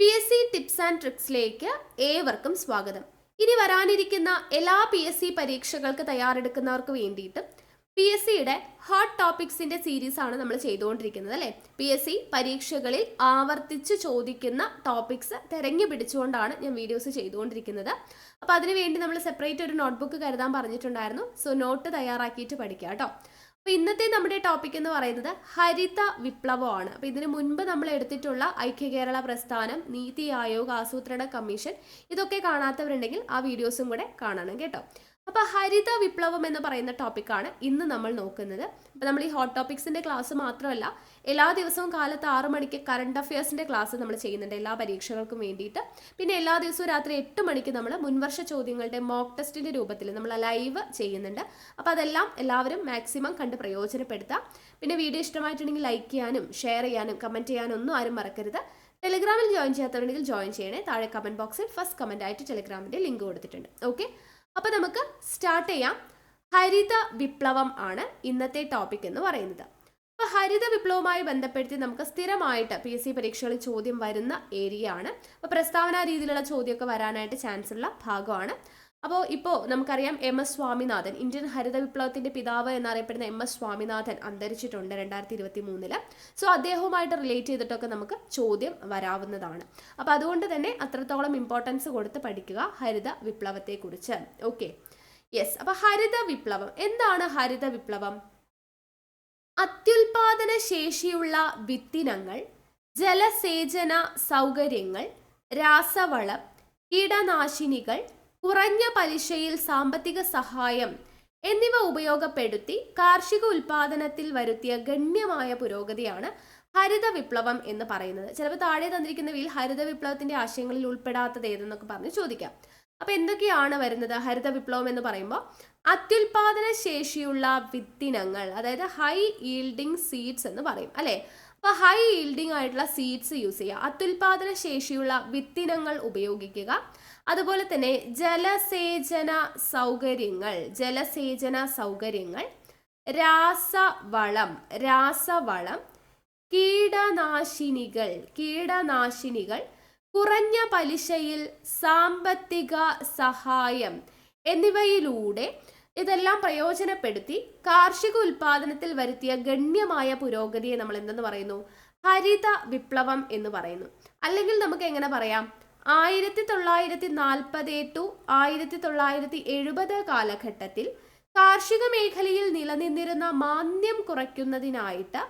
P S C tips and ട്രിക്സിലേക്ക് ഏവർക്കും സ്വാഗതം. ഇനി വരാനിരിക്കുന്ന എല്ലാ പി എസ് സി പരീക്ഷകൾക്ക് തയ്യാറെടുക്കുന്നവർക്ക് വേണ്ടിയിട്ട് പി എസ് സിയുടെ ഹോട്ട് ടോപ്പിക്സിന്റെ സീരീസ് ആണ് നമ്മൾ ചെയ്തുകൊണ്ടിരിക്കുന്നത് അല്ലേ? പി എസ് സി പരീക്ഷകളിൽ ആവർത്തിച്ച് ചോദിക്കുന്ന ടോപ്പിക്സ് തിരഞ്ഞു പിടിച്ചുകൊണ്ടാണ് ഞാൻ വീഡിയോസ് ചെയ്തുകൊണ്ടിരിക്കുന്നത്. അപ്പോൾ അതിനുവേണ്ടി നമ്മൾ സെപ്പറേറ്റ് ഒരു നോട്ട്ബുക്ക് കരുതാൻ പറഞ്ഞിട്ടുണ്ടായിരുന്നു. സോ നോട്ട് തയ്യാറാക്കിയിട്ട് പഠിക്കാം കേട്ടോ. അപ്പോൾ ഇന്നത്തെ നമ്മുടെ ടോപ്പിക് എന്ന് പറയുന്നത് ഹരിത വിപ്ലവമാണ്. അപ്പോൾ ഇതിനു മുൻപ് നമ്മൾ എടുത്തിട്ടുള്ള ഐക്യ കേരള പ്രസ്ഥാനം നീതി ആയോഗ് ആസൂത്രണ കമ്മീഷൻ ഇതൊക്കെ കാണാത്തവരുണ്ടെങ്കിൽ ആ വീഡിയോസും കൂടെ കാണണം കേട്ടോ. അപ്പോൾ ഹരിത വിപ്ലവം എന്ന് പറയുന്ന ടോപ്പിക്കാണ് ഇന്ന് നമ്മൾ നോക്കുന്നത്. അപ്പോൾ നമ്മൾ ഈ ഹോട്ട് ടോപ്പിക്സിന്റെ ക്ലാസ് മാത്രമല്ല എല്ലാ ദിവസവും കാലത്ത് ആറു മണിക്ക് കറണ്ട് അഫയേഴ്സിന്റെ ക്ലാസ് നമ്മൾ ചെയ്യുന്നുണ്ട് എല്ലാ പരീക്ഷകൾക്കും വേണ്ടിയിട്ട്. പിന്നെ എല്ലാ ദിവസവും രാത്രി എട്ട് മണിക്ക് നമ്മൾ മുൻവർഷ ചോദ്യങ്ങളുടെ മോക്ക് ടെസ്റ്റിന്റെ രൂപത്തിൽ നമ്മൾ ലൈവ് ചെയ്യുന്നുണ്ട്. അപ്പോൾ അതെല്ലാം എല്ലാവരും മാക്സിമം കണ്ട് പ്രയോജനപ്പെടുത്താം. പിന്നെ വീഡിയോ ഇഷ്ടമായിട്ടുണ്ടെങ്കിൽ ലൈക്ക് ചെയ്യാനും ഷെയർ ചെയ്യാനും കമന്റ് ചെയ്യാനും ഒന്നും ആരും മറക്കരുത്. ടെലിഗ്രാമിൽ ജോയിൻ ചെയ്യാത്തവരുണ്ടെങ്കിൽ ജോയിൻ ചെയ്യണേ. താഴെ കമന്റ് ബോക്സിൽ ഫസ്റ്റ് കമന്റ് ആയിട്ട് ടെലിഗ്രാമിന്റെ ലിങ്ക് കൊടുത്തിട്ടുണ്ട്. ഓക്കെ അപ്പോൾ നമുക്ക് സ്റ്റാർട്ട് ചെയ്യാം. ഹരിത വിപ്ലവം ആണ് ഇന്നത്തെ ടോപ്പിക് എന്ന് പറയുന്നത്. അപ്പോൾ ഹരിത വിപ്ലവവുമായി ബന്ധപ്പെടുത്തി നമുക്ക് സ്ഥിരമായിട്ട് പി എസ് സി പരീക്ഷകളിൽ ചോദ്യം വരുന്ന ഏരിയ ആണ്. അപ്പോൾ പ്രസ്താവന രീതിയിലുള്ള ചോദ്യമൊക്കെ വരാനായിട്ട് ചാൻസ് ഉള്ള ഭാഗമാണ്. അപ്പോൾ ഇപ്പോൾ നമുക്കറിയാം എം എസ് സ്വാമിനാഥൻ ഇന്ത്യൻ ഹരിത വിപ്ലവത്തിന്റെ പിതാവ് എന്നറിയപ്പെടുന്ന എം എസ് സ്വാമിനാഥൻ അന്തരിച്ചിട്ടുണ്ട് രണ്ടായിരത്തി ഇരുപത്തി മൂന്നിൽ സോ അദ്ദേഹവുമായിട്ട് റിലേറ്റ് ചെയ്തിട്ടൊക്കെ നമുക്ക് ചോദ്യം വരാവുന്നതാണ്. അപ്പോൾ അതുകൊണ്ട് തന്നെ അത്രത്തോളം ഇമ്പോർട്ടൻസ് കൊടുത്ത് പഠിക്കുക ഹരിത വിപ്ലവത്തെക്കുറിച്ച് ഓക്കെ യെസ് അപ്പോൾ ഹരിത വിപ്ലവം എന്താണ് ഹരിത വിപ്ലവം അത്യുൽപാദന ശേഷിയുള്ള വിത്തിനങ്ങൾ ജലസേചന സൗകര്യങ്ങൾ രാസവളം കീടനാശിനികൾ കുറഞ്ഞ പലിശയിൽ സാമ്പത്തിക സഹായം എന്നിവ ഉപയോഗപ്പെടുത്തി കാർഷിക ഉൽപാദനത്തിൽ വരുത്തിയ ഗണ്യമായ പുരോഗതിയാണ് ഹരിത വിപ്ലവം എന്ന് പറയുന്നത്. ചിലപ്പോൾ താഴെ തന്നിരിക്കുന്നവയിൽ ഹരിത വിപ്ലവത്തിന്റെ ആശയങ്ങളിൽ ഉൾപ്പെടാത്തത് ഏതെന്നൊക്കെ പറഞ്ഞ് ചോദിക്കാം. അപ്പൊ എന്തൊക്കെയാണ് വരുന്നത് ഹരിത വിപ്ലവം എന്ന് പറയുമ്പോൾ അത്യുൽപാദന ശേഷിയുള്ള വിത്തിനങ്ങൾ അതായത് ഹൈ ഈൽഡിങ് സീഡ്സ് എന്ന് പറയും അല്ലെ? അപ്പൊ ഹൈ ഈൽഡിംഗ് ആയിട്ടുള്ള സീഡ്സ് യൂസ് ചെയ്യുക. അത്യുൽപാദന ശേഷിയുള്ള വിത്തിനങ്ങൾ ഉപയോഗിക്കുക. അതുപോലെ തന്നെ ജലസേചന സൗകര്യങ്ങൾ ജലസേചന സൗകര്യങ്ങൾ രാസവളം രാസവളം കീടനാശിനികൾ കീടനാശിനികൾ കുറഞ്ഞ പലിശയിൽ സാമ്പത്തിക സഹായം എന്നിവയിലൂടെ ഇതെല്ലാം പ്രയോജനപ്പെടുത്തി കാർഷിക ഉൽപാദനത്തിൽ വരുത്തിയ ഗണ്യമായ പുരോഗതിയെ നമ്മൾ എന്തെന്ന് പറയുന്നു? ഹരിത വിപ്ലവം എന്ന് പറയുന്നു. അല്ലെങ്കിൽ നമുക്ക് എങ്ങനെ പറയാം? ആയിരത്തി തൊള്ളായിരത്തി നാൽപ്പത് ടു ആയിരത്തി തൊള്ളായിരത്തി എഴുപത് കാലഘട്ടത്തിൽ കാർഷിക മേഖലയിൽ നിലനിന്നിരുന്ന മാന്ദ്യം കുറയ്ക്കുന്നതിനായിട്ട്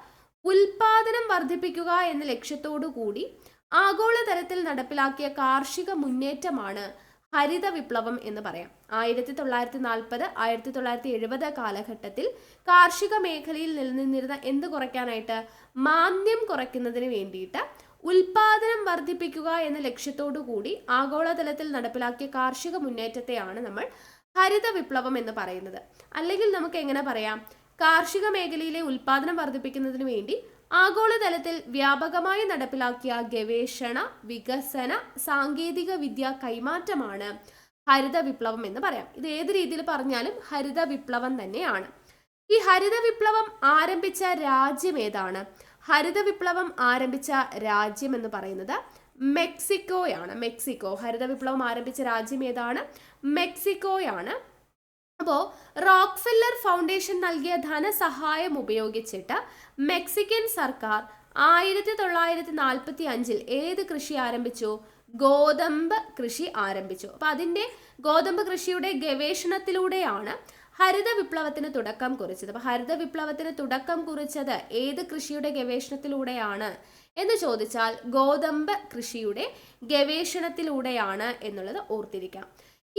ഉൽപാദനം വർദ്ധിപ്പിക്കുക എന്ന ലക്ഷ്യത്തോടു കൂടി ആഗോളതലത്തിൽ നടപ്പിലാക്കിയ കാർഷിക മുന്നേറ്റമാണ് ഹരിത വിപ്ലവം എന്ന് പറയാം. ആയിരത്തി തൊള്ളായിരത്തി നാൽപ്പത് ആയിരത്തി തൊള്ളായിരത്തി എഴുപത് കാലഘട്ടത്തിൽ കാർഷിക മേഖലയിൽ നിലനിന്നിരുന്ന എന്ത് കുറയ്ക്കാനായിട്ട്? മാന്ദ്യം കുറയ്ക്കുന്നതിന് വേണ്ടിയിട്ട് ഉൽപാദനം വർദ്ധിപ്പിക്കുക എന്ന ലക്ഷ്യത്തോടു കൂടി ആഗോളതലത്തിൽ നടപ്പിലാക്കിയ കാർഷിക മുന്നേറ്റത്തെയാണ് നമ്മൾ ഹരിത വിപ്ലവം എന്ന് പറയുന്നത്. അല്ലെങ്കിൽ നമുക്ക് എങ്ങനെ പറയാം? കാർഷിക മേഖലയിലെ ഉൽപാദനം വർദ്ധിപ്പിക്കുന്നതിന് വേണ്ടി ആഗോളതലത്തിൽ വ്യാപകമായി നടപ്പിലാക്കിയ ഗവേഷണ വികസന സാങ്കേതിക വിദ്യ കൈമാറ്റമാണ് ഹരിത വിപ്ലവം എന്ന് പറയാം. ഇത് ഏത് രീതിയിൽ പറഞ്ഞാലും ഹരിത വിപ്ലവം തന്നെയാണ്. ഈ ഹരിത വിപ്ലവം ആരംഭിച്ച രാജ്യം ഏതാണ്? ഹരിത വിപ്ലവം ആരംഭിച്ച രാജ്യം എന്ന് പറയുന്നത് മെക്സിക്കോയാണ്. മെക്സിക്കോ ഹരിത വിപ്ലവം ആരംഭിച്ച രാജ്യം ഏതാണ്? മെക്സിക്കോയാണ്. അപ്പോൾ റോക്ക്ഫില്ലർ ഫൗണ്ടേഷൻ നൽകിയ ധനസഹായം ഉപയോഗിച്ചിട്ട് മെക്സിക്കൻ സർക്കാർ ആയിരത്തി തൊള്ളായിരത്തി നാൽപ്പത്തി അഞ്ചിൽ ഏത് കൃഷി ആരംഭിച്ചു? ഗോതമ്പ് കൃഷി ആരംഭിച്ചു. അപ്പോൾ അതിന്റെ ഗോതമ്പ് കൃഷിയുടെ ഗവേഷണത്തിലൂടെയാണ് ഹരിത വിപ്ലവത്തിന് തുടക്കം കുറിച്ചത്. അപ്പോൾ ഹരിത വിപ്ലവത്തിന് തുടക്കം കുറിച്ചത് ഏത് കൃഷിയുടെ ഗവേഷണത്തിലൂടെയാണ് എന്ന് ചോദിച്ചാൽ ഗോതമ്പ് കൃഷിയുടെ ഗവേഷണത്തിലൂടെയാണ് എന്നുള്ളത് ഓർത്തിരിക്കാം.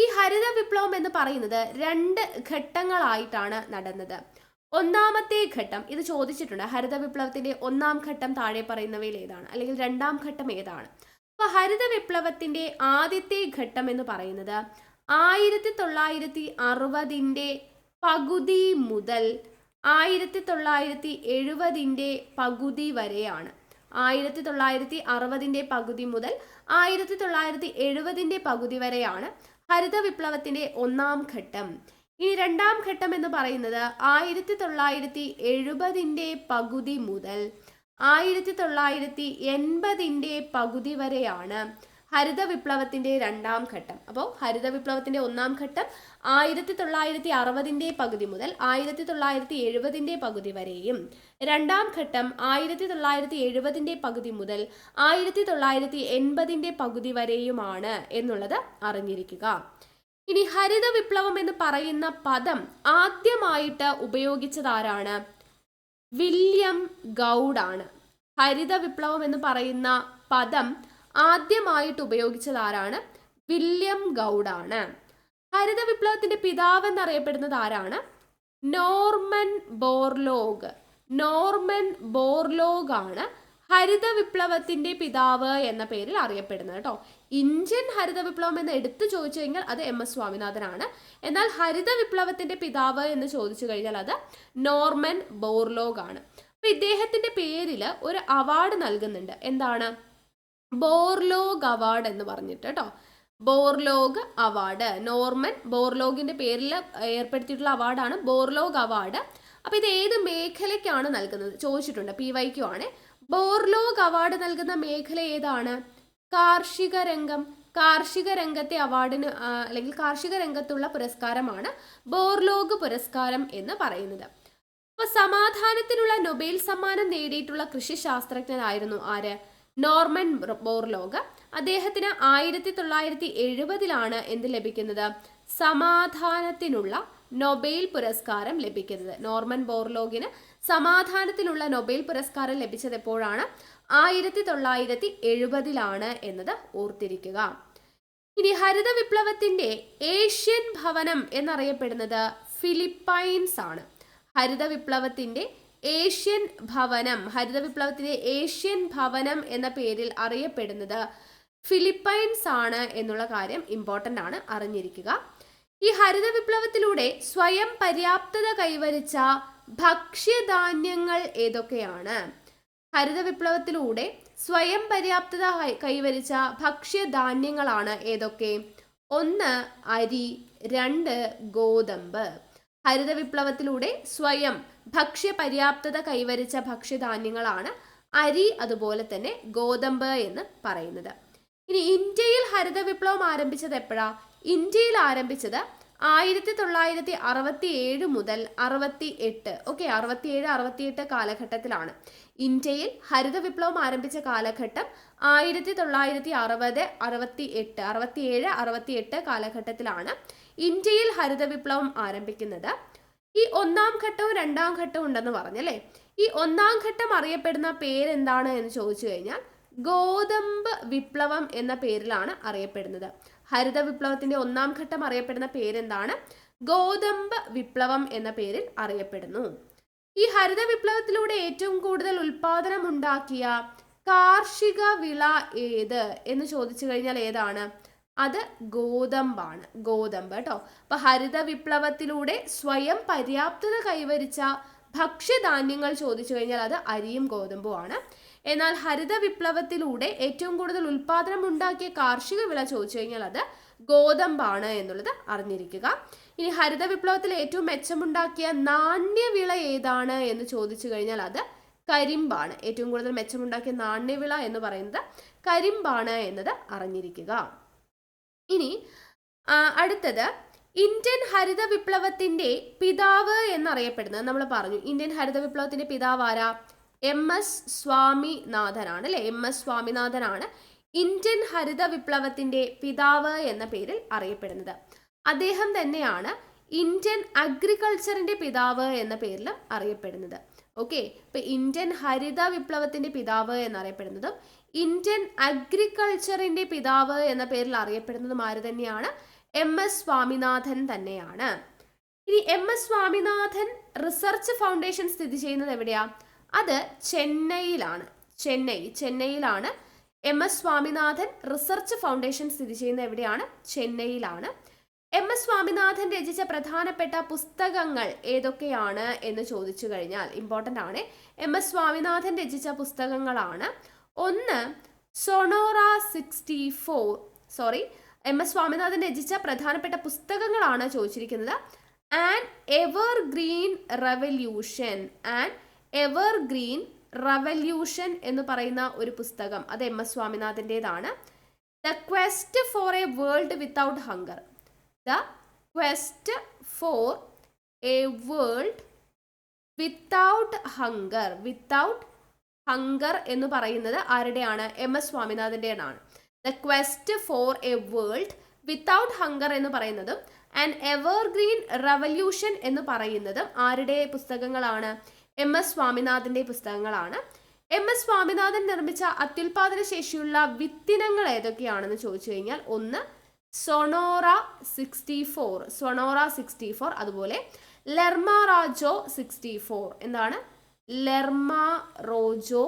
ഈ ഹരിത വിപ്ലവം എന്ന് പറയുന്നത് രണ്ട് ഘട്ടങ്ങളായിട്ടാണ് നടന്നത്. ഒന്നാമത്തെ ഘട്ടം ഇത് ചോദിച്ചിട്ടുണ്ട് ഹരിത വിപ്ലവത്തിന്റെ ഒന്നാം ഘട്ടം താഴെ പറയുന്നവയിൽ ഏതാണ്? അല്ലെങ്കിൽ രണ്ടാം ഘട്ടം ഏതാണ്? അപ്പൊ ഹരിത വിപ്ലവത്തിന്റെ ആദ്യത്തെ ഘട്ടം എന്ന് പറയുന്നത് ആയിരത്തി തൊള്ളായിരത്തി അറുപതിന്റെ പകുതി മുതൽ ആയിരത്തി തൊള്ളായിരത്തി എഴുപതിന്റെ പകുതി വരെയാണ്. ആയിരത്തി തൊള്ളായിരത്തി അറുപതിന്റെ പകുതി മുതൽ ആയിരത്തി തൊള്ളായിരത്തി എഴുപതിന്റെ പകുതി വരെയാണ്. ഹരിത വിപ്ലവത്തിന്റെ ഒന്നാം ഘട്ടം. ഇനി രണ്ടാം ഘട്ടം എന്ന് പറയുന്നത് ആയിരത്തി തൊള്ളായിരത്തി എഴുപതിന്റെ പകുതി മുതൽ ആയിരത്തി തൊള്ളായിരത്തി എൺപതിന്റെ പകുതി വരെയാണ്. ഹരിത വിപ്ലവത്തിന്റെ രണ്ടാം ഘട്ടം. അപ്പോൾ ഹരിത വിപ്ലവത്തിന്റെ ഒന്നാം ഘട്ടം ആയിരത്തി തൊള്ളായിരത്തി അറുപതിന്റെ പകുതി മുതൽ ആയിരത്തി തൊള്ളായിരത്തി എഴുപതിന്റെ പകുതി വരെയും. രണ്ടാം ഘട്ടം ആയിരത്തി തൊള്ളായിരത്തി എഴുപതിന്റെ പകുതി മുതൽ ആയിരത്തി തൊള്ളായിരത്തി എൺപതിന്റെ പകുതി വരെയുമാണ് എന്നുള്ളത് അറിഞ്ഞിരിക്കുക. ഇനി ഹരിത വിപ്ലവം എന്ന് പറയുന്ന പദം ആദ്യമായിട്ട് ഉപയോഗിച്ചത് ആരാണ് വില്യം ഗൗഡാണ്. ഹരിത വിപ്ലവം എന്ന് പറയുന്ന പദം ആദ്യമായിട്ട് ഉപയോഗിച്ചത് ആരാണ്? വില്യം ഗൗഡാണ്. ഹരിത വിപ്ലവത്തിന്റെ പിതാവ് എന്നറിയപ്പെടുന്നത് ആരാണ്? Norman Borlaug. നോർമൻ ബോർലോഗ് ആണ് ഹരിത വിപ്ലവത്തിന്റെ പിതാവ് എന്ന പേരിൽ അറിയപ്പെടുന്നത് കേട്ടോ. ഇന്ത്യൻ ഹരിത വിപ്ലവം എന്ന് എടുത്തു ചോദിച്ചു കഴിഞ്ഞാൽ അത് എം എസ് സ്വാമിനാഥനാണ്. എന്നാൽ ഹരിത വിപ്ലവത്തിന്റെ പിതാവ് എന്ന് ചോദിച്ചു കഴിഞ്ഞാൽ അത് നോർമൻ ബോർലോഗ് ആണ് അപ്പൊ ഇദ്ദേഹത്തിന്റെ പേരിൽ ഒരു അവാർഡ് നൽകുന്നുണ്ട്. എന്താണ്? ബോർലോഗ് അവാർഡ് എന്ന് പറഞ്ഞിട്ട് കേട്ടോ. Borlaug award. നോർമൻ ബോർലോഗിന്റെ പേരിൽ ഏർപ്പെടുത്തിയിട്ടുള്ള അവാർഡാണ് ബോർലോഗ് അവാർഡ്. അപ്പോൾ ഇത് ഏത് മേഖലയ്ക്കാണ് നൽകുന്നത്? ചോദിച്ചിട്ടുണ്ട് പി വൈക്കു ആണ്. ബോർലോഗ് അവാർഡ് നൽകുന്ന മേഖല ഏതാണ്? കാർഷിക രംഗം. കാർഷിക രംഗത്തെ അവാർഡിന് അല്ലെങ്കിൽ കാർഷിക രംഗത്തുള്ള പുരസ്കാരമാണ് ബോർലോഗ് പുരസ്കാരം എന്ന് പറയുന്നത്. അപ്പോൾ സമാധാനത്തിനുള്ള നൊബേൽ സമ്മാനം നേടിയിട്ടുള്ള കൃഷി ശാസ്ത്രജ്ഞനായിരുന്നു ആര്? നോർമൻ ബോർലോഗ് അദ്ദേഹത്തിന് ആയിരത്തി തൊള്ളായിരത്തി എഴുപതിലാണ് എന്ത് ലഭിക്കുന്നത്? സമാധാനത്തിനുള്ള നൊബേൽ പുരസ്കാരം ലഭിക്കുന്നത്. നോർമൻ ബോർലോഗിന് സമാധാനത്തിനുള്ള നൊബേൽ പുരസ്കാരം ലഭിച്ചത് എപ്പോഴാണ്? ആയിരത്തി തൊള്ളായിരത്തി എഴുപതിലാണ് എന്നത് ഓർത്തിരിക്കുക. ഇനി ഹരിത വിപ്ലവത്തിന്റെ ഏഷ്യൻ ഭവനം എന്നറിയപ്പെടുന്നത് ഫിലിപ്പൈൻസ് ആണ് ഹരിത വിപ്ലവത്തിന്റെ ഏഷ്യൻ ഭവനം ഹരിത വിപ്ലവത്തിന്റെ ഏഷ്യൻ ഭവനം എന്ന പേരിൽ അറിയപ്പെടുന്നത് ഫിലിപ്പൈൻസ് ആണ് എന്നുള്ള കാര്യം ഇമ്പോർട്ടന്റ് ആണ് അറിഞ്ഞിരിക്കുക. ഈ ഹരിത വിപ്ലവത്തിലൂടെ സ്വയം പര്യാപ്തത കൈവരിച്ച ഭക്ഷ്യധാന്യങ്ങൾ ഏതൊക്കെയാണ്? ഹരിത വിപ്ലവത്തിലൂടെ സ്വയം പര്യാപ്തത കൈവരിച്ച ഭക്ഷ്യധാന്യങ്ങളാണ് ഏതൊക്കെ? ഒന്ന് അരി രണ്ട് ഗോതമ്പ്. ഹരിത വിപ്ലവത്തിലൂടെ സ്വയം ഭക്ഷ്യ പര്യാപ്തത കൈവരിച്ച ഭക്ഷ്യധാന്യങ്ങളാണ് അരി അതുപോലെ തന്നെ ഗോതമ്പ് എന്ന് പറയുന്നത്. ഇനി ഇന്ത്യയിൽ ഹരിത വിപ്ലവം ആരംഭിച്ചത് എപ്പോഴാ? ഇന്ത്യയിൽ ആരംഭിച്ചത് ആയിരത്തി തൊള്ളായിരത്തി അറുപത്തി ഏഴ് മുതൽ അറുപത്തി എട്ട് ഓക്കെ അറുപത്തിയേഴ് അറുപത്തിയെട്ട് കാലഘട്ടത്തിലാണ്. ഇന്ത്യയിൽ ഹരിത വിപ്ലവം ആരംഭിച്ച കാലഘട്ടം ആയിരത്തി തൊള്ളായിരത്തി അറുപത് അറുപത്തി എട്ട് അറുപത്തിയേഴ് അറുപത്തിയെട്ട് കാലഘട്ടത്തിലാണ് ഇന്ത്യയിൽ ഹരിത വിപ്ലവം ആരംഭിക്കുന്നത്. ഈ ഒന്നാം ഘട്ടവും രണ്ടാം ഘട്ടവും ഉണ്ടെന്ന് പറഞ്ഞല്ലേ ഈ ഒന്നാം ഘട്ടം അറിയപ്പെടുന്ന പേര് എന്താണ് എന്ന് ചോദിച്ചു കഴിഞ്ഞാൽ ഗോതമ്പ് വിപ്ലവം എന്ന പേരിലാണ് അറിയപ്പെടുന്നത്. ഹരിത വിപ്ലവത്തിന്റെ ഒന്നാം ഘട്ടം അറിയപ്പെടുന്ന പേരെന്താണ്? ഗോതമ്പ് വിപ്ലവം എന്ന പേരിൽ അറിയപ്പെടുന്നു. ഈ ഹരിത വിപ്ലവത്തിലൂടെ ഏറ്റവും കൂടുതൽ ഉൽപാദനം ഉണ്ടാക്കിയ കാർഷിക വിള ഏത് എന്ന് ചോദിച്ചു കഴിഞ്ഞാൽ ഏതാണ്? അത് ഗോതമ്പാണ് ഗോതമ്പ് കേട്ടോ അപ്പൊ ഹരിത വിപ്ലവത്തിലൂടെ സ്വയം പര്യാപ്തത കൈവരിച്ച ഭക്ഷ്യധാന്യങ്ങൾ ചോദിച്ചു കഴിഞ്ഞാൽ അത് അരിയും ഗോതമ്പുമാണ് എന്നാൽ ഹരിത വിപ്ലവത്തിലൂടെ ഏറ്റവും കൂടുതൽ ഉൽപാദനം ഉണ്ടാക്കിയ കാർഷിക വിള ചോദിച്ചു കഴിഞ്ഞാൽ അത് ഗോതമ്പാണ് എന്നുള്ളത് അറിഞ്ഞിരിക്കുക. ഇനി ഹരിത വിപ്ലവത്തിൽ ഏറ്റവും മെച്ചമുണ്ടാക്കിയ നാണ്യവിള ഏതാണ് എന്ന് ചോദിച്ചു കഴിഞ്ഞാൽ അത് കരിമ്പാണ്. ഏറ്റവും കൂടുതൽ മെച്ചമുണ്ടാക്കിയ നാണ്യവിള എന്ന് പറയുന്നത് കരിമ്പാണ് എന്നത് അറിഞ്ഞിരിക്കുക. ഇനി അടുത്തത് ഇന്ത്യൻ ഹരിത വിപ്ലവത്തിന്റെ പിതാവ് എന്നറിയപ്പെടുന്നത് നമ്മൾ പറഞ്ഞു. ഇന്ത്യൻ ഹരിത വിപ്ലവത്തിന്റെ പിതാവ് ആരാ? എം എസ് സ്വാമിനാഥനാണ് അല്ലെ? എം എസ് സ്വാമിനാഥനാണ് ഇന്ത്യൻ ഹരിത വിപ്ലവത്തിന്റെ പിതാവ് എന്ന പേരിൽ അറിയപ്പെടുന്നത്. അദ്ദേഹം തന്നെയാണ് ഇന്ത്യൻ അഗ്രികൾച്ചറിന്റെ പിതാവ് എന്ന പേരിൽ അറിയപ്പെടുന്നത്. ഓക്കെ? ഇപ്പൊ ഇന്ത്യൻ ഹരിത വിപ്ലവത്തിന്റെ പിതാവ് എന്നറിയപ്പെടുന്നതും ഇന്ത്യൻ അഗ്രികൾച്ചറിന്റെ പിതാവ് എന്ന പേരിൽ അറിയപ്പെടുന്നതും ആര് തന്നെയാണ്? എം എസ് സ്വാമിനാഥൻ തന്നെയാണ്. ഇനി M S Swaminathan research foundation സ്ഥിതി ചെയ്യുന്നത് എവിടെയാ? അത് ചെന്നൈയിലാണ്. Chennai ചെന്നൈയിലാണ്. M S Swaminathan research foundation സ്ഥിതി ചെയ്യുന്നത് എവിടെയാണ്? ചെന്നൈയിലാണ്. എം എസ് സ്വാമിനാഥൻ രചിച്ച പ്രധാനപ്പെട്ട പുസ്തകങ്ങൾ ഏതൊക്കെയാണ് എന്ന് ചോദിച്ചു കഴിഞ്ഞാൽ ഇമ്പോർട്ടന്റ് ആണ്. എം എസ് സ്വാമിനാഥൻ രചിച്ച പുസ്തകങ്ങളാണ്. ഒന്ന് Sonora sixty four sorry M S Swaminathan രചിച്ച പ്രധാനപ്പെട്ട പുസ്തകങ്ങളാണ് ചോദിച്ചിരിക്കുന്നത്. And evergreen revolution and evergreen revolution എന്ന് പറയുന്ന ഒരു പുസ്തകം. അത് M S സ്വാമിനാഥന്റെതാണ് the quest for a world without hunger the quest for a world without hunger without hunger എന്ന് പറയുന്നത് ആരുടെയാണ്? M. S. സ്വാമിനാഥന്റെതാണ് the quest for a world without hunger എന്ന് പറയുന്നതും ആൻഡ് എവർഗ്രീൻ റവല്യൂഷൻ എന്ന് പറയുന്നതും ആരുടെ പുസ്തകങ്ങളാണ്? എം. എസ്. സ്വാമിനാഥന്റെ പുസ്തകങ്ങളാണ്. എം. എസ്. സ്വാമിനാഥൻ നിർമ്മിച്ച അത്യുൽപാദന ശേഷിയുള്ള വിത്തിനങ്ങൾ ഏതൊക്കെയാണെന്ന് ചോദിച്ചു കഴിഞ്ഞാൽ ഒന്ന് Sonora sixty four Sonora sixty four അതുപോലെ ലെർമ റാജോ സിക്സ്റ്റി ഫോർ എന്താണ്? Lerma Rojo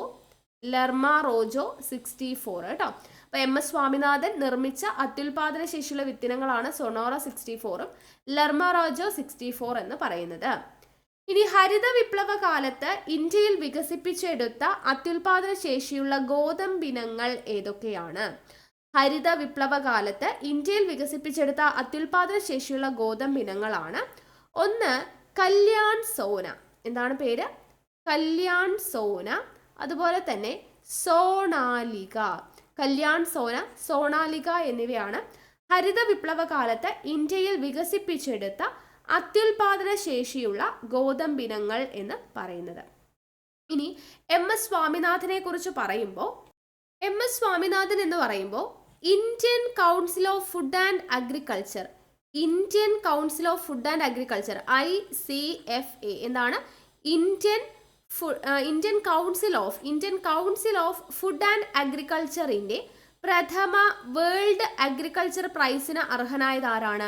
Lerma Rojo sixty four കേട്ടോ അപ്പോൾ എം എസ് സ്വാമിനാഥൻ നിർമ്മിച്ച അത്യുൽപാദന ശേഷിയുള്ള വിത്തിനങ്ങളാണ് സൊണോറ സിക്സ്റ്റി ഫോറും ലെർമ റോജോ സിക്സ്റ്റി ഫോർ എന്ന് പറയുന്നത്. ഇനി ഹരിത വിപ്ലവ കാലത്ത് ഇന്ത്യയിൽ വികസിപ്പിച്ചെടുത്ത അത്യുൽപാദന ശേഷിയുള്ള ഗോതമ്പിനങ്ങൾ ഏതൊക്കെയാണ്? ഹരിത വിപ്ലവ കാലത്ത് ഇന്ത്യയിൽ വികസിപ്പിച്ചെടുത്ത അത്യുൽപാദന ശേഷിയുള്ള ഗോതമ്പിനങ്ങളാണ്. ഒന്ന് കല്യാൺ സോന. എന്താണ് പേര്? കല്യാൺ സോന അതുപോലെ തന്നെ സോണാലിക. കല്യാൺ സോന സോണാലിക എന്നിവയാണ് ഹരിത വിപ്ലവ കാലത്ത് ഇന്ത്യയിൽ വികസിപ്പിച്ചെടുത്ത അത്യുൽപാദന ശേഷിയുള്ള ഗോതമ്പിനങ്ങൾ എന്ന് പറയുന്നത്. ഇനി എം എസ് സ്വാമിനാഥനെ കുറിച്ച് പറയുമ്പോൾ എം എസ് സ്വാമിനാഥൻ എന്ന് പറയുമ്പോൾ Indian council of food and agriculture Indian council of food and agriculture I C F A എന്താണ്? Indian Indian council of Indian council of food and അഗ്രികൾച്ചറിന്റെ പ്രഥമ വേൾഡ് അഗ്രികൾച്ചർ പ്രൈസിന് അർഹനായത് ആരാണ്?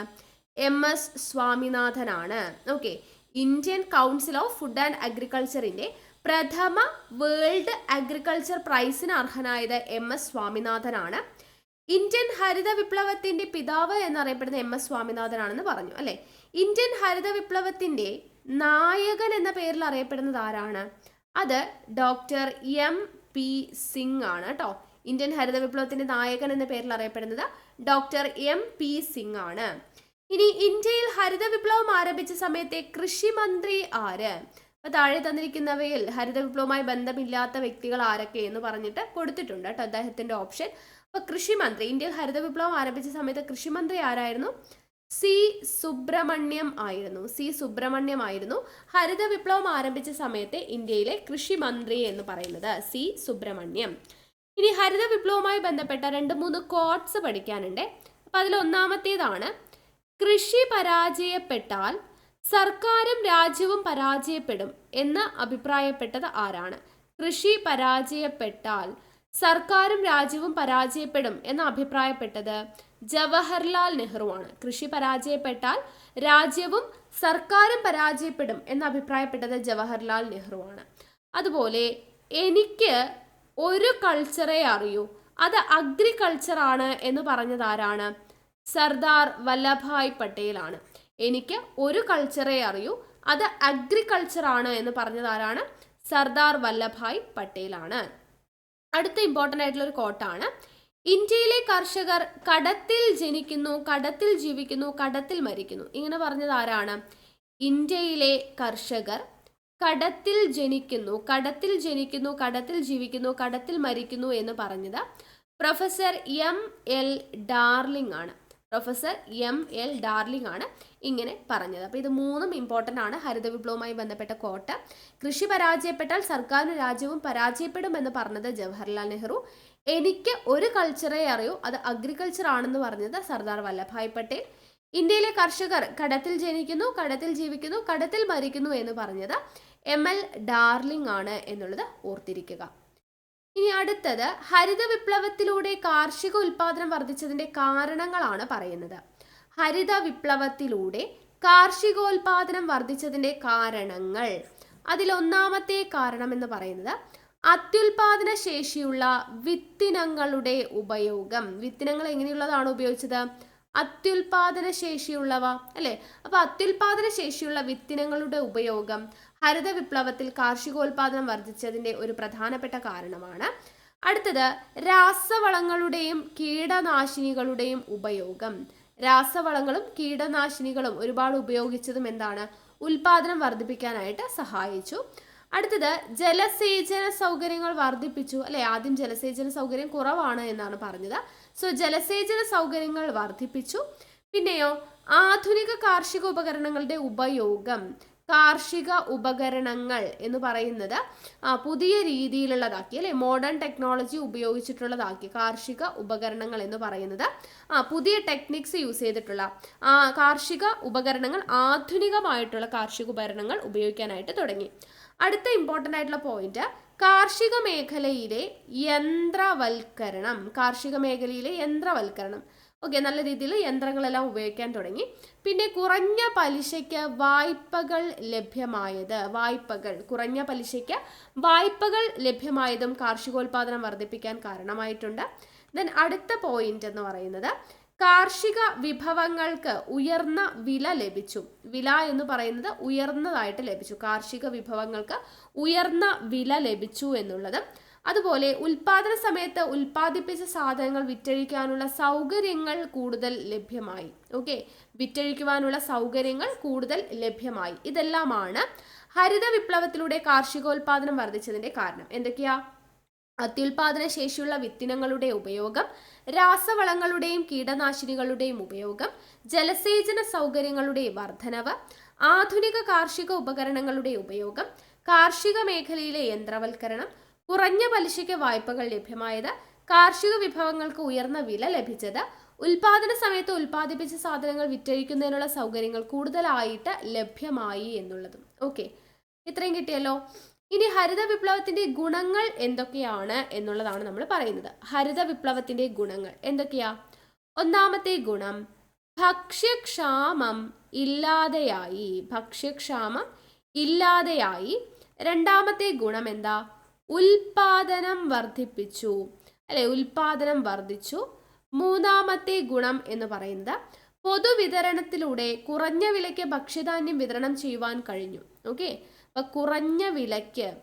M S സ്വാമിനാഥനാണ്. Okay Indian council of food and അഗ്രികൾച്ചറിന്റെ പ്രഥമ world agriculture പ്രൈസിന് അർഹനായത് M S സ്വാമിനാഥനാണ്. Indian ഹരിത വിപ്ലവത്തിന്റെ പിതാവ് എന്നറിയപ്പെടുന്ന എം എസ് സ്വാമിനാഥനാണെന്ന് പറഞ്ഞു അല്ലെ? ഇന്ത്യൻ ഹരിത വിപ്ലവത്തിന്റെ നായകൻ എന്ന പേരിൽ അറിയപ്പെടുന്നത് ആരാണ്? അത് ഡോക്ടർ എം പി സിംഗ് ആണ് കേട്ടോ. ഇന്ത്യൻ ഹരിത വിപ്ലവത്തിന്റെ നായകൻ എന്ന പേരിൽ അറിയപ്പെടുന്നത് ഡോക്ടർ എം പി സിംഗ് ആണ്. ഇനി ഇന്ത്യയിൽ ഹരിത വിപ്ലവം ആരംഭിച്ച സമയത്തെ കൃഷി മന്ത്രി ആര്? അപ്പൊ താഴെ തന്നിരിക്കുന്നവയിൽ ഹരിത വിപ്ലവവുമായി ബന്ധമില്ലാത്ത വ്യക്തികൾ ആരൊക്കെ എന്ന് പറഞ്ഞിട്ട് കൊടുത്തിട്ടുണ്ട് കേട്ടോ അദ്ദേഹത്തിന്റെ ഓപ്ഷൻ അപ്പൊ കൃഷി മന്ത്രി ഇന്ത്യയിൽ ഹരിത വിപ്ലവം ആരംഭിച്ച സമയത്ത് കൃഷി മന്ത്രി ആരായിരുന്നു? സി സുബ്രഹ്മണ്യം ആയിരുന്നു. സി സുബ്രഹ്മണ്യം ആയിരുന്നു. ഹരിത വിപ്ലവം ആരംഭിച്ച സമയത്തെ ഇന്ത്യയിലെ കൃഷി മന്ത്രി എന്ന് പറയുന്നത് സി സുബ്രഹ്മണ്യം. ഇനി ഹരിത വിപ്ലവവുമായി ബന്ധപ്പെട്ട രണ്ട് മൂന്ന് കോട്ട്സ് പഠിക്കാനുണ്ട്. അപ്പൊ അതിൽ ഒന്നാമത്തേതാണ്. കൃഷി പരാജയപ്പെട്ടാൽ സർക്കാരും രാജ്യവും പരാജയപ്പെടും എന്ന് അഭിപ്രായപ്പെട്ടത് ആരാണ്? കൃഷി പരാജയപ്പെട്ടാൽ സർക്കാരും രാജ്യവും പരാജയപ്പെടും എന്ന് അഭിപ്രായപ്പെട്ടത് ജവഹർലാൽ നെഹ്റുവാണ്. കൃഷി പരാജയപ്പെട്ടാൽ രാജ്യവും സർക്കാരും പരാജയപ്പെടും എന്ന് അഭിപ്രായപ്പെട്ടത് ജവഹർലാൽ നെഹ്റുവാണ്. അതുപോലെ എനിക്ക് ഒരു കൾച്ചറെ അറിയൂ. അത് അഗ്രികൾച്ചർ ആണ് എന്ന് പറഞ്ഞത് ആരാണ്? സർദാർ വല്ലഭായ് പട്ടേലാണ് എനിക്ക് ഒരു കൾച്ചറെ അറിയൂ. അത് അഗ്രികൾച്ചർ ആണ് എന്ന് പറഞ്ഞത് ആരാണ്? സർദാർ വല്ലഭായ് പട്ടേലാണ് അടുത്ത ഇമ്പോർട്ടന്റ് ആയിട്ടുള്ള ഒരു കോട്ടാണ് ഇന്ത്യയിലെ കർഷകർ കടത്തിൽ ജനിക്കുന്നു കടത്തിൽ ജീവിക്കുന്നു കടത്തിൽ മരിക്കുന്നു. ഇങ്ങനെ പറഞ്ഞത് ആരാണ്? ഇന്ത്യയിലെ കർഷകർ കടത്തിൽ ജനിക്കുന്നു കടത്തിൽ ജനിക്കുന്നു കടത്തിൽ ജീവിക്കുന്നു കടത്തിൽ മരിക്കുന്നു എന്ന് പറഞ്ഞത് പ്രൊഫസർ എം എൽ ഡാർലിംഗ് ആണ്. പ്രൊഫസർ എം എൽ ഡാർലിംഗ് ആണ് ഇങ്ങനെ പറഞ്ഞത്. അപ്പോൾ ഇത് മൂന്നും ഇമ്പോർട്ടന്റ് ആണ്. ഹരിത വിപ്ലവവുമായി ബന്ധപ്പെട്ട കോട്ട കൃഷി പരാജയപ്പെട്ടാൽ സർക്കാരിന് രാജ്യവും പരാജയപ്പെടുമെന്ന് പറഞ്ഞത് ജവഹർലാൽ നെഹ്റു. എനിക്ക് ഒരു കൾച്ചറേ അറിയൂ. അത് അഗ്രികൾച്ചർ ആണെന്ന് പറഞ്ഞത് സർദാർ വല്ലഭായ് പട്ടേൽ. ഇന്ത്യയിലെ കർഷകർ കടത്തിൽ ജനിക്കുന്നു കടത്തിൽ ജീവിക്കുന്നു കടത്തിൽ മരിക്കുന്നു എന്ന് പറഞ്ഞത് എം എൽ ഡാർലിംഗ് ആണ് എന്നുള്ളത് ഓർത്തിരിക്കുക. ഇനി അടുത്തത് ഹരിത വിപ്ലവത്തിലൂടെ കാർഷിക ഉൽപാദനം വർദ്ധിച്ചതിന്റെ കാരണങ്ങളാണ് പറയുന്നത്. ഹരിത വിപ്ലവത്തിലൂടെ കാർഷികോൽപാദനം വർദ്ധിച്ചതിന്റെ കാരണങ്ങൾ. അതിലൊന്നാമത്തെ കാരണം എന്ന് പറയുന്നത് അത്യുൽപാദന ശേഷിയുള്ള വിത്തിനങ്ങളുടെ ഉപയോഗം. വിത്തിനങ്ങൾ എങ്ങനെയുള്ളതാണ് ഉപയോഗിച്ചത്? അത്യുൽപാദന ശേഷിയുള്ളവ അല്ലേ? അപ്പൊ അത്യുൽപാദന ശേഷിയുള്ള വിത്തിനങ്ങളുടെ ഉപയോഗം ഹരിത വിപ്ലവത്തിൽ കാർഷികോൽപാദനം വർദ്ധിച്ചതിന്റെ ഒരു പ്രധാനപ്പെട്ട കാരണമാണ്. അടുത്തത് രാസവളങ്ങളുടെയും കീടനാശിനികളുടെയും ഉപയോഗം. രാസവളങ്ങളും കീടനാശിനികളും ഒരുപാട് ഉപയോഗിച്ചതും എന്താണ്? ഉൽപാദനം വർദ്ധിപ്പിക്കാനായിട്ട് സഹായിച്ചു. അടുത്തത് ജലസേചന സൗകര്യങ്ങൾ വർദ്ധിപ്പിച്ചു. അല്ലെ? ആദ്യം ജലസേചന സൗകര്യം കുറവാണ് എന്നാണ് പറഞ്ഞത്. സോ ജലസേചന സൗകര്യങ്ങൾ വർദ്ധിപ്പിച്ചു. പിന്നെയോ ആധുനിക കാർഷിക ഉപകരണങ്ങളുടെ ഉപയോഗം. കാർഷിക ഉപകരണങ്ങൾ എന്ന് പറയുന്നത് പുതിയ രീതിയിലുള്ളതാക്കി അല്ലെ? മോഡേൺ ടെക്നോളജി ഉപയോഗിച്ചിട്ടുള്ളതാക്കി കാർഷിക ഉപകരണങ്ങൾ എന്ന് പറയുന്നത് പുതിയ ടെക്നിക്സ് യൂസ് ചെയ്തിട്ടുള്ള കാർഷിക ഉപകരണങ്ങൾ ആധുനികമായിട്ടുള്ള കാർഷിക ഉപകരണങ്ങൾ ഉപയോഗിക്കാനായിട്ട് തുടങ്ങി. അടുത്ത ഇമ്പോർട്ടന്റ് ആയിട്ടുള്ള പോയിന്റ് കാർഷിക മേഖലയിലെ യന്ത്രവൽക്കരണം. കാർഷിക മേഖലയിലെ യന്ത്രവൽക്കരണം. ഓക്കെ നല്ല രീതിയിൽ യന്ത്രങ്ങളെല്ലാം ഉപയോഗിക്കാൻ തുടങ്ങി. പിന്നെ കുറഞ്ഞ പലിശയ്ക്ക് വായ്പകൾ ലഭ്യമായത് വായ്പകൾ. കുറഞ്ഞ പലിശയ്ക്ക് വായ്പകൾ ലഭ്യമായതും കാർഷികോൽപാദനം വർദ്ധിപ്പിക്കാൻ കാരണമായിട്ടുണ്ട്. ദെൻ അടുത്ത പോയിന്റ് എന്ന് പറയുന്നത് കാർഷിക വിഭവങ്ങൾക്ക് ഉയർന്ന വില ലഭിച്ചു. വില എന്ന് പറയുന്നത് ഉയർന്നതായിട്ട് ലഭിച്ചു. കാർഷിക വിഭവങ്ങൾക്ക് ഉയർന്ന വില ലഭിച്ചു എന്നുള്ളത്. അതുപോലെ ഉൽപാദന സമയത്ത് ഉൽപ്പാദിപ്പിച്ച സാധനങ്ങൾ വിറ്റഴിക്കാനുള്ള സൗകര്യങ്ങൾ കൂടുതൽ ലഭ്യമായി. ഓക്കെ? വിറ്റഴിക്കുവാനുള്ള സൗകര്യങ്ങൾ കൂടുതൽ ലഭ്യമായി. ഇതെല്ലാമാണ് ഹരിത വിപ്ലവത്തിലൂടെ കാർഷികോൽപാദനം വർദ്ധിച്ചതിന്റെ കാരണം. എന്തൊക്കെയാ? അത്യുൽപാദന ശേഷിയുള്ള വിത്തിനങ്ങളുടെ ഉപയോഗം രാസവളങ്ങളുടെയും കീടനാശിനികളുടെയും ഉപയോഗം ജലസേചന സൗകര്യങ്ങളുടെ വർധനവ് ആധുനിക കാർഷിക ഉപകരണങ്ങളുടെ ഉപയോഗം കാർഷിക മേഖലയിലെ യന്ത്രവൽക്കരണം കുറഞ്ഞ പലിശയ്ക്ക് വായ്പകൾ ലഭ്യമായത് കാർഷിക വിഭവങ്ങൾക്ക് ഉയർന്ന വില ലഭിച്ചത് ഉൽപാദന സമയത്ത് ഉൽപ്പാദിപ്പിച്ച സാധനങ്ങൾ വിറ്റഴിക്കുന്നതിനുള്ള സൗകര്യങ്ങൾ കൂടുതലായിട്ട് ലഭ്യമായി എന്നുള്ളതും. ഓക്കെ. ഇത്രയും കിട്ടിയല്ലോ. ഇനി ഹരിത വിപ്ലവത്തിന്റെ ഗുണങ്ങൾ എന്തൊക്കെയാണ് എന്നുള്ളതാണ് നമ്മൾ പറയുന്നത്. ഹരിത വിപ്ലവത്തിന്റെ ഗുണങ്ങൾ എന്തൊക്കെയാ? ഒന്നാമത്തെ ഗുണം ഭക്ഷ്യക്ഷാമം ഇല്ലാതെയായി ഭക്ഷ്യക്ഷാമം ഇല്ലാതെയായി. രണ്ടാമത്തെ ഗുണം എന്താ? ഉൽപാദനം വർദ്ധിപ്പിച്ചു അല്ലെ? ഉൽപാദനം വർദ്ധിച്ചു. മൂന്നാമത്തെ ഗുണം എന്ന് പറയുന്നത് പൊതുവിതരണത്തിലൂടെ കുറഞ്ഞ വിലയ്ക്ക് ഭക്ഷ്യധാന്യം വിതരണം ചെയ്യുവാൻ കഴിഞ്ഞു. ഓക്കെ? അപ്പൊ കുറഞ്ഞ വിലയ്ക്ക്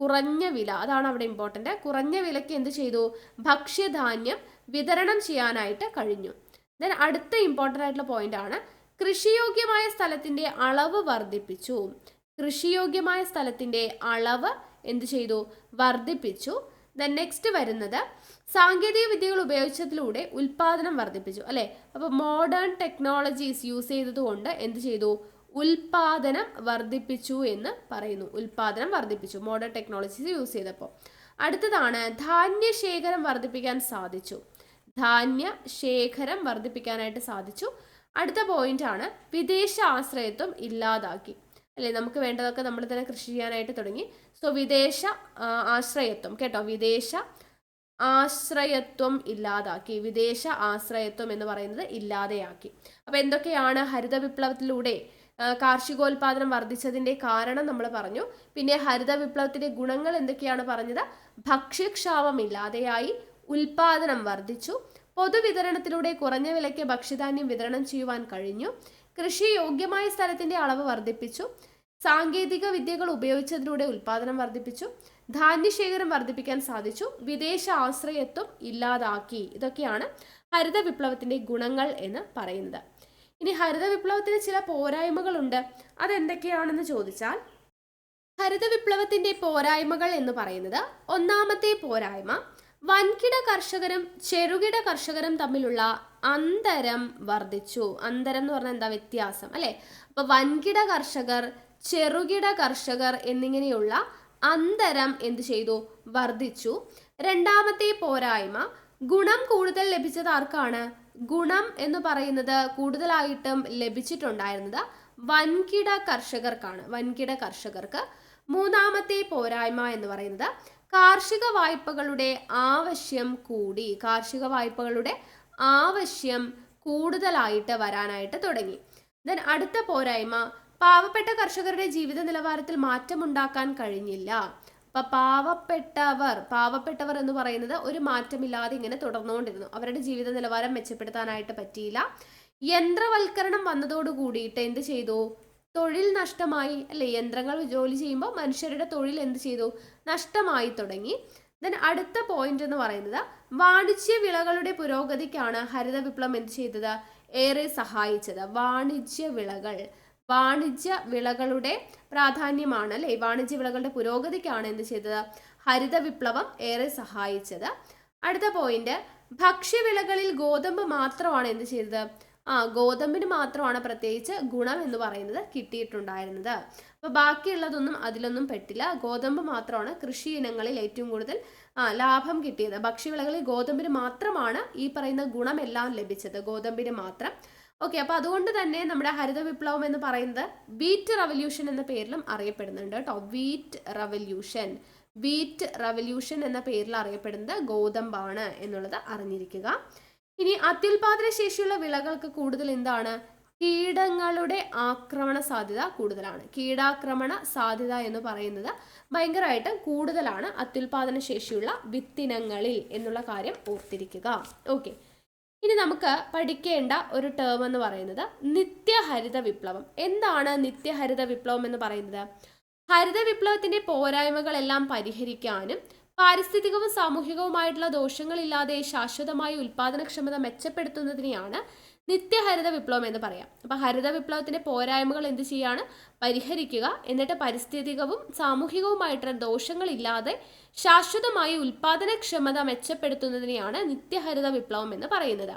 കുറഞ്ഞ വില അതാണ് അവിടെ ഇമ്പോർട്ടന്റ് കുറഞ്ഞ വിലയ്ക്ക് എന്ത് ചെയ്തു? ഭക്ഷ്യധാന്യം വിതരണം ചെയ്യാനായിട്ട് കഴിഞ്ഞു. ദെൻ അടുത്ത ഇമ്പോർട്ടന്റ് ആയിട്ടുള്ള പോയിന്റ് ആണ് കൃഷിയോഗ്യമായ സ്ഥലത്തിന്റെ അളവ് വർദ്ധിപ്പിച്ചു. കൃഷിയോഗ്യമായ സ്ഥലത്തിന്റെ അളവ് എന്ത് ചെയ്തു? വർദ്ധിപ്പിച്ചു. ദെൻ നെക്സ്റ്റ് വരുന്നത് സാങ്കേതിക വിദ്യകൾ ഉപയോഗിച്ചതിലൂടെ ഉൽപാദനം വർദ്ധിപ്പിച്ചു അല്ലെ? അപ്പോൾ മോഡേൺ ടെക്നോളജീസ് യൂസ് ചെയ്തതുകൊണ്ട് എന്ത് ചെയ്തു? ഉൽപാദനം വർദ്ധിപ്പിച്ചു എന്ന് പറയുന്നു. ഉൽപാദനം വർദ്ധിപ്പിച്ചു. മോഡേൺ ടെക്നോളജീസ് യൂസ് ചെയ്തപ്പോൾ. അടുത്തതാണ് ധാന്യ ശേഖരം വർദ്ധിപ്പിക്കാൻ സാധിച്ചു. ധാന്യ ശേഖരം വർദ്ധിപ്പിക്കാനായിട്ട് സാധിച്ചു. അടുത്ത പോയിന്റ് ആണ് വിദേശ ആശ്രയത്വം ഇല്ലാതാക്കി. അല്ലെ? നമുക്ക് വേണ്ടതൊക്കെ നമ്മൾ തന്നെ കൃഷി ചെയ്യാനായിട്ട് തുടങ്ങി. സോ വിദേശ ആശ്രയത്വം കേട്ടോ. വിദേശ ആശ്രയത്വം ഇല്ലാതാക്കി. വിദേശ ആശ്രയത്വം എന്ന് പറയുന്നത് ഇല്ലാതെയാക്കി. അപ്പൊ എന്തൊക്കെയാണ് ഹരിത വിപ്ലവത്തിലൂടെ കാർഷികോൽപാദനം വർദ്ധിച്ചതിന്റെ കാരണം നമ്മൾ പറഞ്ഞു. പിന്നെ ഹരിത വിപ്ലവത്തിന്റെ ഗുണങ്ങൾ എന്തൊക്കെയാണ് പറഞ്ഞത്? ഭക്ഷ്യക്ഷാമം ഇല്ലാതെയായി ഉൽപാദനം വർദ്ധിച്ചു. പൊതുവിതരണത്തിലൂടെ കുറഞ്ഞ വിലയ്ക്ക് ഭക്ഷ്യധാന്യം വിതരണം ചെയ്യുവാൻ കഴിഞ്ഞു. കൃഷി യോഗ്യമായ സ്ഥലത്തിന്റെ അളവ് വർദ്ധിപ്പിച്ചു. സാങ്കേതിക വിദ്യകൾ ഉപയോഗിച്ചതിലൂടെ ഉൽപാദനം വർദ്ധിപ്പിച്ചു. ധാന്യശേഖരം വർദ്ധിപ്പിക്കാൻ സാധിച്ചു. വിദേശ ആശ്രയത്വം ഇല്ലാതാക്കി. ഇതൊക്കെയാണ് ഹരിത വിപ്ലവത്തിന്റെ ഗുണങ്ങൾ എന്ന് പറയുന്നത്. ഇനി ഹരിത വിപ്ലവത്തിന് ചില പോരായ്മകളുണ്ട്. അതെന്തൊക്കെയാണെന്ന് ചോദിച്ചാൽ ഹരിത വിപ്ലവത്തിന്റെ പോരായ്മകൾ എന്ന് പറയുന്നത് ഒന്നാമത്തെ പോരായ്മ വൻകിട കർഷകരും ചെറുകിട കർഷകരും തമ്മിലുള്ള അന്തരം വർദ്ധിച്ചു. അന്തരം എന്ന് പറഞ്ഞാൽ എന്താ? വ്യത്യാസം അല്ലെ? അപ്പൊ വൻകിട കർഷകർ ചെറുകിട കർഷകർ എന്നിങ്ങനെയുള്ള അന്തരം എന്ത് ചെയ്തു? വർദ്ധിച്ചു. രണ്ടാമത്തെ പോരായ്മ ഗുണം കൂടുതൽ ലഭിച്ചത് ആർക്കാണ്? ഗുണം എന്ന് പറയുന്നത് കൂടുതലായിട്ടും ലഭിച്ചിട്ടുണ്ടായിരുന്നത് വൻകിട കർഷകർക്കാണ്. വൻകിട കർഷകർക്ക് മൂന്നാമത്തെ പോരായ്മ എന്ന് പറയുന്നത് കാർഷിക വായ്പകളുടെ ആവശ്യം കൂടി കാർഷിക വായ്പകളുടെ ആവശ്യം കൂടുതലായിട്ട് വരാനായിട്ട് തുടങ്ങി. ദെൻ അടുത്ത പോരായ്മ പാവപ്പെട്ട കർഷകരുടെ ജീവിത നിലവാരത്തിൽ മാറ്റമുണ്ടാക്കാൻ കഴിഞ്ഞില്ല. അപ്പൊ പാവപ്പെട്ടവർ പാവപ്പെട്ടവർ എന്ന് പറയുന്നത് ഒരു മാറ്റമില്ലാതെ ഇങ്ങനെ തുടർന്നുകൊണ്ടിരുന്നു. അവരുടെ ജീവിത നിലവാരം മെച്ചപ്പെടുത്താനായിട്ട് പറ്റിയില്ല. യന്ത്രവൽക്കരണം വന്നതോട് കൂടിയിട്ട് എന്ത് ചെയ്തു? തൊഴിൽ നഷ്ടമായി അല്ലെ? യന്ത്രങ്ങൾ ജോലി ചെയ്യുമ്പോൾ മനുഷ്യരുടെ തൊഴിൽ എന്ത് ചെയ്തു? നഷ്ടമായി തുടങ്ങി. ദെൻ അടുത്ത പോയിന്റ് എന്ന് പറയുന്നത് വാണിജ്യ വിളകളുടെ പുരോഗതിക്കാണ് ഹരിത വിപ്ലവം എന്ത് ചെയ്തത്? ഏറെ സഹായിച്ചത്. വാണിജ്യ വിളകൾ. വാണിജ്യ വിളകളുടെ പ്രാധാന്യമാണ് അല്ലെ വാണിജ്യ വിളകളുടെ പുരോഗതിക്കാണ് എന്ത് ചെയ്തത്? ഹരിത വിപ്ലവം ഏറെ സഹായിച്ചത്. അടുത്ത പോയിന്റ് ഭക്ഷ്യവിളകളിൽ ഗോതമ്പ് മാത്രമാണ് എന്ത് ചെയ്തത്? ആ ഗോതമ്പിന് മാത്രമാണ് പ്രത്യേകിച്ച് ഗുണം എന്ന് പറയുന്നത് കിട്ടിയിട്ടുണ്ടായിരുന്നത്. അപ്പോൾ ബാക്കിയുള്ളതൊന്നും അതിലൊന്നും പെട്ടില്ല. ഗോതമ്പ് മാത്രമാണ് കൃഷി ഇനങ്ങളിൽ ഏറ്റവും കൂടുതൽ ലാഭം കിട്ടിയത്. ഭക്ഷ്യവിളകളിൽ ഗോതമ്പിന് മാത്രമാണ് ഈ പറയുന്ന ഗുണമെല്ലാം ലഭിച്ചത്. ഗോതമ്പിന് മാത്രം ഓക്കെ അപ്പോൾ അതുകൊണ്ട് തന്നെ നമ്മുടെ ഹരിത വിപ്ലവം എന്ന് പറയുന്നത് വീറ്റ് റവല്യൂഷൻ എന്ന പേരിലും അറിയപ്പെടുന്നുണ്ട് കേട്ടോ വീറ്റ് റവല്യൂഷൻ വീറ്റ് റവല്യൂഷൻ എന്ന പേരിൽ അറിയപ്പെടുന്നത് ഗോതമ്പാണ് എന്നുള്ളത് അറിഞ്ഞിരിക്കുക. ഇനി അത്യുൽപാദന ശേഷിയുള്ള വിളകൾക്ക് കൂടുതൽ എന്താണ്? കീടങ്ങളുടെ ആക്രമണ സാധ്യത കൂടുതലാണ്. കീടാക്രമണ സാധ്യത എന്ന് പറയുന്നത് ഭയങ്കരമായിട്ട് കൂടുതലാണ് അത്യുൽപാദന ശേഷിയുള്ള വിത്തിനങ്ങളിൽ എന്നുള്ള കാര്യം ഓർത്തിരിക്കുക. ഓക്കെ ഇനി നമുക്ക് പഠിക്കേണ്ട ഒരു ടേം എന്ന് പറയുന്നത് നിത്യഹരിത വിപ്ലവം. എന്താണ് നിത്യഹരിത വിപ്ലവം എന്ന് പറയുന്നത്? ഹരിത വിപ്ലവത്തിന്റെ പോരായ്മകളെല്ലാം പരിഹരിക്കാനും പാരിസ്ഥിതികവും സാമൂഹികവുമായിട്ടുള്ള ദോഷങ്ങളില്ലാതെ ശാശ്വതമായ ഉൽപാദനക്ഷമത മെച്ചപ്പെടുത്തുന്നതിനെയാണ് നിത്യഹരിത വിപ്ലവം എന്ന് പറയാം. അപ്പൊ ഹരിത വിപ്ലവത്തിന്റെ പോരായ്മകൾ എന്ത് ചെയ്യാണ്? പരിഹരിക്കുക. എന്നിട്ട് പാരിസ്ഥിതികവും സാമൂഹികവുമായിട്ടുള്ള ദോഷങ്ങളില്ലാതെ ശാശ്വതമായ ഉൽപാദനക്ഷമത മെച്ചപ്പെടുത്തുന്നതിനെയാണ് നിത്യഹരിത വിപ്ലവം എന്ന് പറയുന്നത്.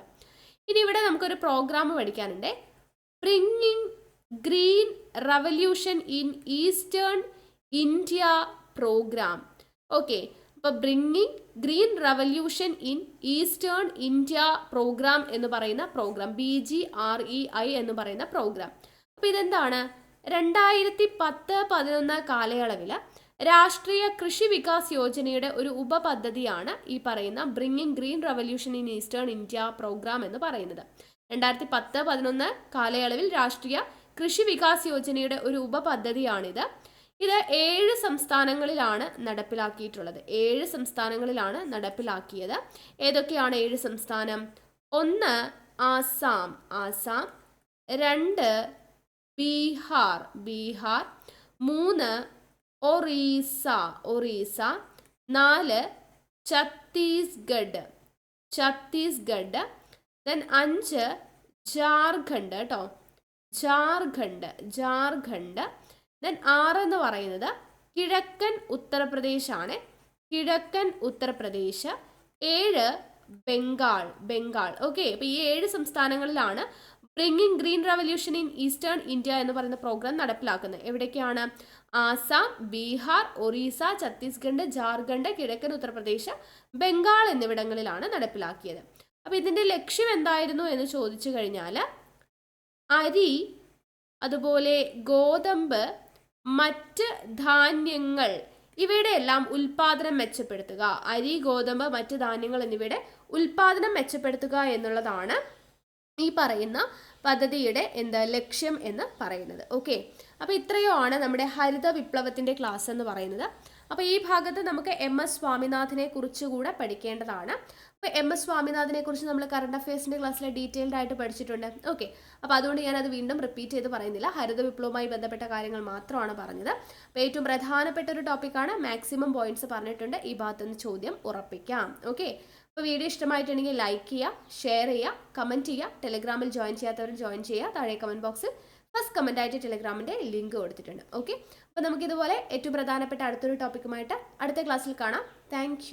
ഇനി ഇവിടെ നമുക്കൊരു പ്രോഗ്രാം പഠിക്കാനുണ്ട്. Bringing green revolution in eastern India programme okay അപ്പോൾ bringing green revolution in eastern India programme എന്ന് പറയുന്ന programme B G R E I എന്ന് പറയുന്ന പ്രോഗ്രാം അപ്പോൾ ഇതെന്താണ്? രണ്ടായിരത്തി പത്ത് പതിനൊന്ന് കാലയളവിൽ രാഷ്ട്രീയ കൃഷി വികാസ് യോജനയുടെ ഒരു ഉപപദ്ധതിയാണ് ഈ പറയുന്ന bringing green revolution in eastern India programme എന്ന് പറയുന്നത്. രണ്ടായിരത്തി പത്ത് പതിനൊന്ന് കാലയളവിൽ രാഷ്ട്രീയ കൃഷി വികാസ് യോജനയുടെ ഒരു ഉപപദ്ധതിയാണിത്. ഇത് ഏഴ് സംസ്ഥാനങ്ങളിലാണ് നടപ്പിലാക്കിയിട്ടുള്ളത്. ഏഴ് സംസ്ഥാനങ്ങളിലാണ് നടപ്പിലാക്കിയത്. ഏതൊക്കെയാണ് ഏഴ് സംസ്ഥാനം? ഒന്ന് ആസാം. ആസാം. രണ്ട് ബീഹാർ. ബീഹാർ. മൂന്ന് ഒറീസ. ഒറീസ. നാല് ഛത്തീസ്ഗഡ്. ഛത്തീസ്ഗഡ്. ദെൻ അഞ്ച് ജാർഖണ്ഡ് കേട്ടോ ജാർഖണ്ഡ്. ജാർഖണ്ഡ്. ദെൻ ആറ് എന്ന് പറയുന്നത് കിഴക്കൻ ഉത്തർപ്രദേശാണ്. കിഴക്കൻ ഉത്തർപ്രദേശ് ഏഴ് ബംഗാൾ ബംഗാൾ. ഓക്കെ അപ്പോൾ ഈ ഏഴ് സംസ്ഥാനങ്ങളിലാണ് bringing green revolution in eastern India എന്ന് പറയുന്ന പ്രോഗ്രാം നടപ്പിലാക്കുന്നത്. എവിടേക്കാണ്? ആസാം ബീഹാർ ഒറീസ ഛത്തീസ്ഗഡ് ജാർഖണ്ഡ് കിഴക്കൻ ഉത്തർപ്രദേശ് ബംഗാൾ എന്നിവിടങ്ങളിലാണ് നടപ്പിലാക്കിയത്. അപ്പോൾ ഇതിന്റെ ലക്ഷ്യം എന്തായിരുന്നു എന്ന് ചോദിച്ചു കഴിഞ്ഞാൽ അരി അതുപോലെ ഗോതമ്പ് മറ്റ് ധാന്യങ്ങൾ. ഇവയുടെ എല്ലാം ഉൽപാദനം മെച്ചപ്പെടുത്തുക. അരി ഗോതമ്പ് മറ്റ് ധാന്യങ്ങൾ എന്നിവയുടെ ഉൽപാദനം മെച്ചപ്പെടുത്തുക എന്നുള്ളതാണ് ഈ പറയുന്ന പദ്ധതിയുടെ എന്താ ലക്ഷ്യം എന്ന് പറയുന്നത്. ഓക്കെ അപ്പോൾ ഇത്രയോ ആണ് നമ്മുടെ ഹരിത വിപ്ലവത്തിന്റെ ക്ലാസ് എന്ന് പറയുന്നത്. അപ്പോൾ ഈ ഭാഗത്ത് നമുക്ക് എം എസ് സ്വാമിനാഥനെ കുറിച്ച് കൂടെ പഠിക്കേണ്ടതാണ്. അപ്പോൾ എം എസ് സ്വാമിനാഥനെ കുറിച്ച് നമ്മൾ കറണ്ട് അഫയേഴ്സിന്റെ ക്ലാസ്സിൽ ഡീറ്റെയിൽഡ് ആയിട്ട് പഠിച്ചിട്ടുണ്ട്. ഓക്കെ അപ്പോൾ അതുകൊണ്ട് ഞാൻ അത് വീണ്ടും റിപ്പീറ്റ് ചെയ്ത് പറയുന്നില്ല. ഹരിത വിപ്ലവവുമായി ബന്ധപ്പെട്ട കാര്യങ്ങൾ മാത്രമാണ് പറഞ്ഞത്. അപ്പോൾ ഏറ്റവും പ്രധാനപ്പെട്ട ഒരു ടോപ്പിക്കാണ് മാക്സിമം പോയിന്റ്സ് പറഞ്ഞിട്ടുണ്ട്. ഈ ഭാഗത്തുനിന്ന് ചോദ്യം ഉറപ്പിക്കാം. ഓക്കെ അപ്പോൾ വീഡിയോ ഇഷ്ടമായിട്ടുണ്ടെങ്കിൽ ലൈക്ക് ചെയ്യുക ഷെയർ ചെയ്യുക കമന്റ് ചെയ്യുക ടെലിഗ്രാമിൽ ജോയിൻ ചെയ്യാത്തവർ ജോയിൻ ചെയ്യുക. താഴെ കമന്റ് ബോക്സിൽ ഫസ്റ്റ് കമന്റ് ആയിട്ട് ടെലിഗ്രാമിന്റെ ലിങ്ക് കൊടുത്തിട്ടുണ്ട്. ഓക്കെ അപ്പോൾ നമുക്കിതുപോലെ ഏറ്റവും പ്രധാനപ്പെട്ട അടുത്തൊരു ടോപ്പിക്കുമായിട്ട് അടുത്ത ക്ലാസ്സിൽ കാണാം. താങ്ക്